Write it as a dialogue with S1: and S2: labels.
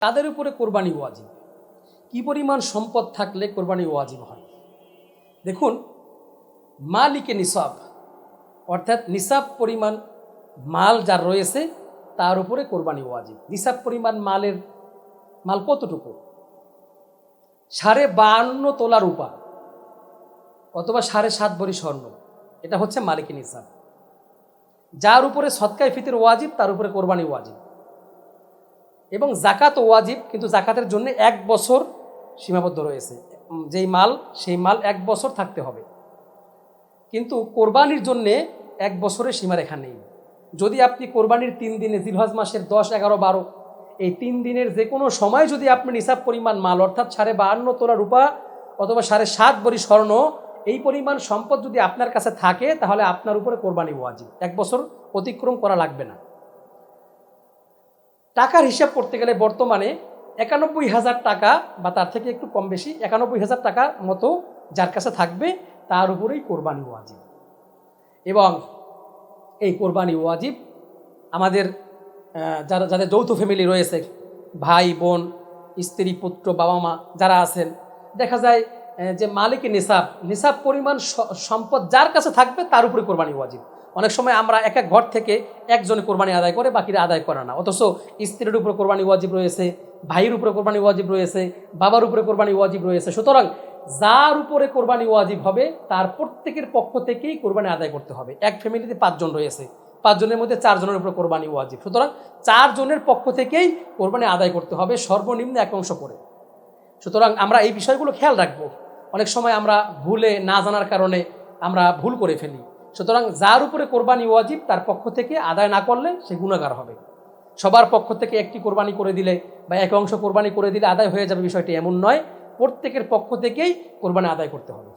S1: তাদের উপরে কোরবানি ওয়াজিব। কি পরিমাণ সম্পদ থাকলে কোরবানি ওয়াজিব হয়? দেখুন, মালিকে নিসাব, অর্থাৎ নিসাব পরিমাণ মাল যার রয়েছে, তার উপরে কোরবানি ওয়াজিব। নিসাব পরিমাণ মালের মাল কতটুকু? সাড়ে বাহান্ন তোলা রূপা অথবা সাড়ে সাত ভরি স্বর্ণ। এটা হচ্ছে মালিকি নিসাব। যার উপরে সৎকায় ফিতির ওয়াজিব, তার উপরে কোরবানি ওয়াজিব। এবং জাকাত ওয়াজিব, কিন্তু জাকাতের জন্য এক বছর সীমাবদ্ধ রয়েছে। যেই মাল, সেই মাল এক বছর থাকতে হবে। কিন্তু কোরবানির জন্যে এক বছরের সীমারেখা নেই। যদি আপনি কোরবানির তিন দিনে জিলহজ মাসের দশ, এগারো, বারো, এই তিন দিনের যে কোনো সময় যদি আপনি নিসাব পরিমাণ মাল, অর্থাৎ সাড়ে বাহান্ন তোলা রূপা অথবা সাড়ে সাত বড়ি স্বর্ণ, এই পরিমাণ সম্পদ যদি আপনার কাছে থাকে, তাহলে আপনার উপরে কোরবানি ওয়াজিব। এক বছর অতিক্রম করা লাগবে না। টাকার হিসাব করতে গেলে বর্তমানে একানব্বই হাজার টাকা বা তার থেকে একটু কম বেশি একানব্বই হাজার টাকা মতো যার কাছে থাকবে, তার উপরেই কোরবানি ওয়াজিব। এবং এই কোরবানি ওয়াজিব আমাদের যারা, যাদের যৌথ ফ্যামিলি রয়েছে, ভাই, বোন, স্ত্রী, পুত্র বাবা মা যারা আছেন, দেখা যায় যে মালিক নিসাব নিসাব পরিমাণ সম্পদ যার কাছে থাকবে তার উপরে কোরবানি ওয়াজিব অনেক সময় আমরা এক এক ঘর থেকে একজনে কোরবানি আদায় করে, বাকিরা আদায় করে না। অথচ স্ত্রীর উপরে কোরবানি ওয়াজিব রয়েছে, ভাইয়ের উপরে কোরবানি ওয়াজিব রয়েছে, বাবার উপরে কোরবানি ওয়াজিব রয়েছে। সুতরাং যার উপরে কোরবানি ওয়াজিব হবে, তার প্রত্যেকের পক্ষ থেকেই কোরবানি আদায় করতে হবে। এক ফ্যামিলিতে পাঁচজন রয়েছে, পাঁচজনের মধ্যে চারজনের উপরে কোরবানি ওয়াজিব। সুতরাং চারজনের পক্ষ থেকেই কোরবানি আদায় করতে হবে সর্বনিম্ন এক অংশ করে। সুতরাং আমরা এই বিষয়গুলো খেয়াল রাখব। অনেক সময় আমরা ভুলে না জানার কারণে আমরা ভুল করে ফেলি। সুতরাং যার উপরে কোরবানি ওয়াজিব, তার পক্ষ থেকে আদায় না করলে সে গুণাগার হবে। সবার পক্ষ থেকে একটি কোরবানি করে দিলে বা এক অংশ কোরবানি করে দিলে আদায় হয়ে যাবে বিষয়টি এমন নয়। প্রত্যেকের পক্ষ থেকেই কোরবানি আদায় করতে হবে।